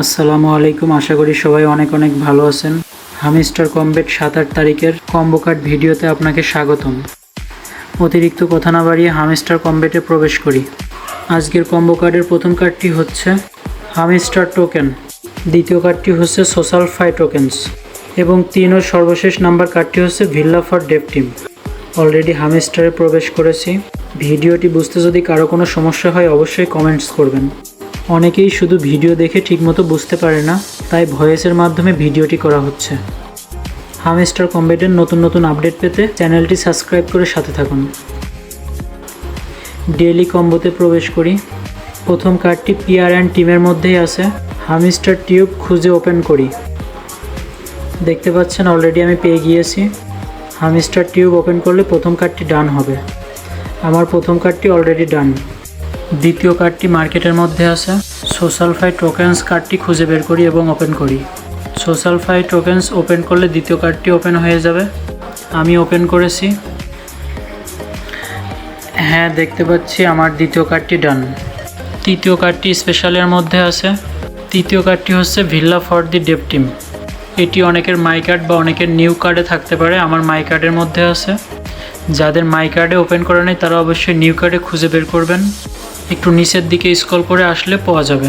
আসসালামু আলাইকুম। আশা করি সবাই অনেক অনেক ভালো আছেন। হামিস্টার কমবেট সাত আট তারিখের কম্বো কার্ড ভিডিওতে আপনাকে স্বাগতম। অতিরিক্ত কথা না বাড়িয়ে হামিস্টার কমবেটে প্রবেশ করি। আজকের কম্বো কার্ডের প্রথম কার্ডটি হচ্ছে হামিস্টার টোকেন। দ্বিতীয় কার্ডটি হচ্ছে সোশ্যাল ফাই টোকেন্স। এবং তিন ও সর্বশেষ নাম্বার কার্ডটি হচ্ছে Villa for dev team. Already হামিস্টারে প্রবেশ করেছি। ভিডিওটি বুঝতে যদি কারও কোনো সমস্যা হয়, অবশ্যই কমেন্টস করবেন। অনেকেই শুধু ভিডিও দেখে ঠিকমতো বুঝতে পারে না, তাই ভয়েসের মাধ্যমে ভিডিওটি করা হচ্ছে। হামিস্টার কম্বেটের নতুন নতুন আপডেট পেতে চ্যানেলটি সাবস্ক্রাইব করে সাথে থাকুন। ডেইলি কম্বোতে প্রবেশ করি। প্রথম কার্ডটি পিআর অ্যান্ড টিমের মধ্যেই আছে। হামিস্টার টিউব খুঁজে ওপেন করি। দেখতে পাচ্ছেন, অলরেডি আমি পেয়ে গিয়েছি। হামিস্টার টিউব ওপেন করলে প্রথম কার্ডটি ডান হবে। আমার প্রথম কার্ডটি অলরেডি ডান। দ্বিতীয় কার্ডটি মার্কেটের মধ্যে আছে। সোশ্যাল ফাই টোকেন্স কার্ডটি খুঁজে বের করি এবং ওপেন করি। সোশ্যাল ফাই টোকেন্স ওপেন করলে দ্বিতীয় কার্ডটি ওপেন হয়ে যাবে। আমি ওপেন করেছি। হ্যাঁ দেখতে পাচ্ছি আমার দ্বিতীয় কার্ডটি ডান। তৃতীয় কার্ডটি স্পেশালের মধ্যে আছে। তৃতীয় কার্ডটি হচ্ছে Villa for the dev team এটি অনেকের মাই কার্ড বা অনেকের নিউ কার্ডে থাকতে পারে, আমার মাই কার্ডের মধ্যে আছে। যাদের মাই কার্ডে ওপেন করা নেই, তারা অবশ্যই নিউ কার্ডে খুঁজে বের করবেন। একটু নিচের দিকে স্ক্রল করে আসলে পাওয়া যাবে।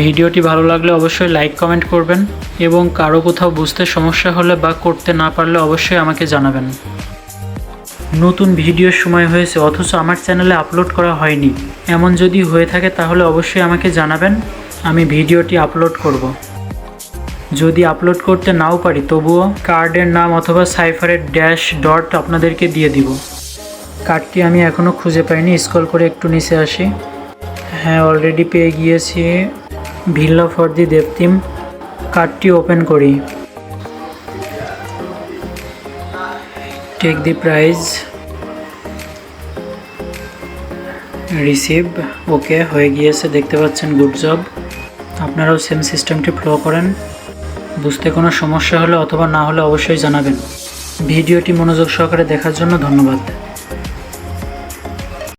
ভিডিওটি ভালো লাগলে অবশ্যই লাইক কমেন্ট করবেন এবং কারও কোথাও বুঝতে সমস্যা হলে বা করতে না পারলে অবশ্যই আমাকে জানাবেন। নতুন ভিডিওর সময় হয়েছে, অথচ আমার চ্যানেলে আপলোড করা হয়নি। এমন যদি হয়ে থাকে তাহলে অবশ্যই আমাকে জানাবেন, আমি ভিডিওটি আপলোড করব। যদি আপলোড করতে নাও পারি, তবুও কার্ডের নাম অথবা সাইফারের ড্যাশ ডট আপনাদেরকে দিয়ে দিব। কার্ডটি আমি এখনও খুঁজে পাইনি, স্ক্রল করে একটু নিচে আসি। হ্যাঁ অলরেডি পেয়ে গিয়েছি। ভিল্লা ফর দি দেবতিম কার্ডটি ওপেন করি। Take the prize receive okay হয়ে গিয়েছে, দেখতে পাচ্ছেন গুড জব আপনারাও সেম সিস্টেমটি ফলো করেন। বুঝতে কোনো সমস্যা হলে অথবা না হলে অবশ্যই জানাবেন। ভিডিওটি মনোযোগ সহকারে দেখার জন্য ধন্যবাদ।